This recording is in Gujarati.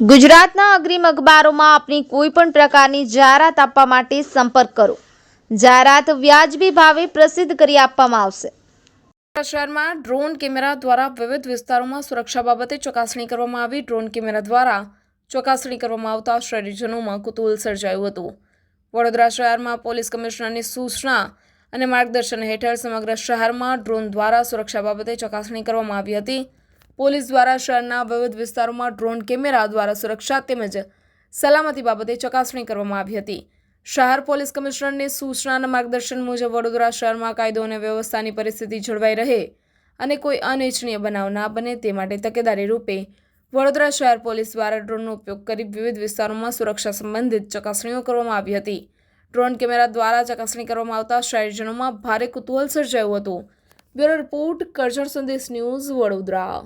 ગુજરાતના અગ્રીમ અખબારોમાં આપની કોઈ પણ પ્રકારની જાહેરાત આપવા માટે સંપર્ક કરો. જાહેરાત વ્યાજબી ભાવે પ્રસિદ્ધ કરી આપવામાં આવશે. શહેરમાં ડ્રોન કેમેરા દ્વારા વિવિધ વિસ્તારોમાં સુરક્ષા બાબતે ચકાસણી કરવામાં આવી. ડ્રોન કેમેરા દ્વારા ચકાસણી કરવામાં આવતા શહેરીજનોમાં કુતૂહલ સર્જાયું હતું. વડોદરા શહેરમાં પોલીસ કમિશનરની સૂચના અને માર્ગદર્શન હેઠળ સમગ્ર શહેરમાં ડ્રોન દ્વારા સુરક્ષા બાબતે ચકાસણી કરવામાં આવી હતી. પોલીસ દ્વારા શહેરના વિવિધ વિસ્તારોમાં ડ્રોન કેમેરા દ્વારા સુરક્ષા તેમજ સલામતી બાબતે ચકાસણી કરવામાં આવી હતી. શહેર પોલીસ કમિશનરની સૂચનાના માર્ગદર્શન મુજબ વડોદરા શહેરમાં કાયદો અને વ્યવસ્થાની પરિસ્થિતિ જળવાઈ રહે અને કોઈ અનિચ્છનીય બનાવ ના બને તે માટે તકેદારી રૂપે વડોદરા શહેર પોલીસ દ્વારા ડ્રોનનો ઉપયોગ કરી વિવિધ વિસ્તારોમાં સુરક્ષા સંબંધિત ચકાસણીઓ કરવામાં આવી હતી. ડ્રોન કેમેરા દ્વારા ચકાસણી કરવામાં આવતા શહેરજનોમાં ભારે કુતૂહલ સર્જાયું હતું. બ્યુરો રિપોર્ટ કરજણ સંદેશ ન્યૂઝ વડોદરા.